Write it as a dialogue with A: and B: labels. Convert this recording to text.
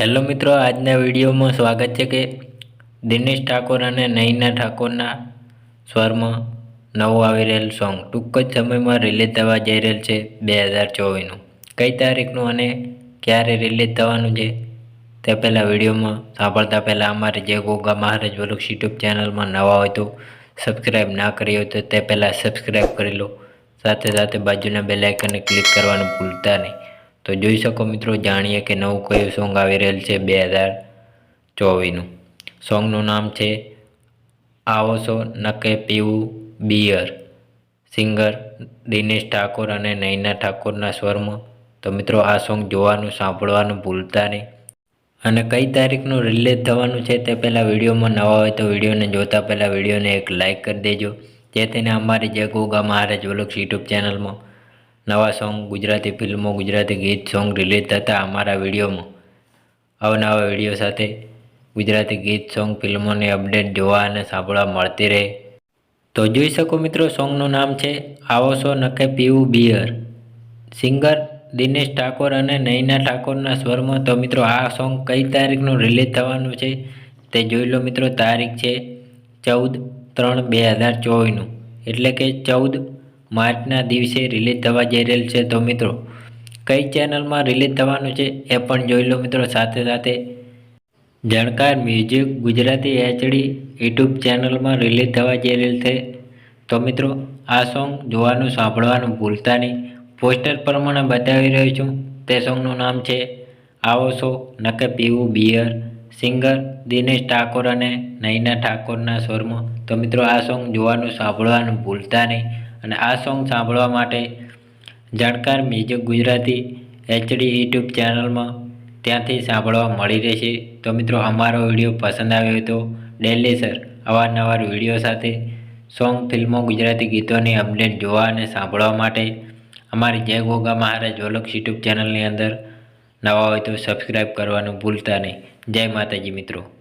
A: Hello મિત્રો, આજના વિડીયોમાં સ્વાગત છે કે દિનેશ ઠાકોર અને નૈના ઠાકોરના સ્વરમાં નવું આવી રહેલ સોંગ, ટૂંક જ સમયમાં રિલીઝ થવા જઈ રહેલ છે બે હજાર ચોવીસનું. કઈ તારીખનું અને ક્યારે રિલીઝ થવાનું છે તે પહેલાં વિડીયોમાં સાંભળતા પહેલાં અમારી જે ગોગા મહારાજ વલુક્ષ યુટ્યુબ ચેનલમાં નવા હોય તો સબસ્ક્રાઈબ ના કરી હોય તો તે પહેલાં સબસ્ક્રાઈબ કરી લો. સાથે સાથે બાજુના બેલ આઇકનને ક્લિક કરવાનું ભૂલતા નહીં. તો જોઈ શકો મિત્રો, જાણીએ કે નવું કયું સોંગ આવી રહેલ છે બે હજાર ચોવીસનું સોંગનું નામ છે આવો સો નકે પીવું બિયર સિંગર દિનેશ ઠાકોર અને નૈના ઠાકોરના સ્વરમાં. તો મિત્રો, આ સોંગ જોવાનું, સાંભળવાનું ભૂલતા નહીં. અને કઈ તારીખનું રિલીઝ થવાનું છે તે પહેલાં વિડીયોમાં નવા હોય તો વિડીયોને જોતા પહેલાં વિડીયોને એક લાઇક કરી દેજો. જેથી અમારી જય ગોગા મહારાજ વલોક્સ યુટ્યુબ ચેનલમાં નવા સોંગ, ગુજરાતી ફિલ્મો, ગુજરાતી ગીત, સોંગ રિલીઝ થતા અમારા વિડીયોમાં. અવનવા વીડિયો સાથે ગુજરાતી ગીત, સોંગ, ફિલ્મોની અપડેટ જોવા અને સાંભળવા મળતી રહે. તો જોઈ શકો મિત્રો, સોંગનું નામ છે આવો સો નકે પીવું બિયર. સિંગર દિનેશ ઠાકોર અને નૈના ઠાકોરના સ્વરમાં તો મિત્રો આ સોંગ કઈ તારીખનું રિલીઝ થવાનું છે તે જોઈ લો મિત્રો, તારીખ છે ચૌદ ત્રણ બે હજાર ચોવીસનું. એટલે કે ચૌદ માર્ચના દિવસે રિલીઝ થવા જઈ રહેલ છે. તો મિત્રો, કઈ ચેનલમાં રિલીઝ થવાનું છે એ પણ જોઈ લો મિત્રો. સાથે સાથે જાણકાર મ્યુઝિક ગુજરાતી એચડી યુટ્યુબ ચેનલમાં રિલીઝ થવા જઈ રહેલ છે. તો મિત્રો, આ સોંગ જોવાનું સાંભળવાનું ભૂલતા નહીં. પોસ્ટર પ્રમાણે બતાવી રહ્યો છું. તે સોંગનું નામ છે, આવો છો નકે પીવું બિયર. સિંગર દિનેશ ઠાકોર અને નૈના ઠાકોરના સ્વરમાં. તો મિત્રો, આ સોંગ જોવાનું સાંભળવાનું ભૂલતા નહીં. અને આ સોંગ સાંભળવા માટે જાણકાર મ્યુઝિક ગુજરાતી એચડી યુટ્યુબ ચેનલમાં ત્યાંથી સાંભળવા મળી રહેશે. તો મિત્રો, અમારો વીડિયો પસંદ આવ્યો તો ડેલી સર અવારનવાર વીડિયો સાથે સોંગ, ફિલ્મો, ગુજરાતી ગીતોની અપડેટ જોવા અને સાંભળવા માટે અમારી જય ગોગા મહારાજ વલોક્સ યુટ્યુબ ચેનલની અંદર નવા હોય તો સબસ્ક્રાઈબ કરવાનું ભૂલતા નહીં. જય માતાજી મિત્રો.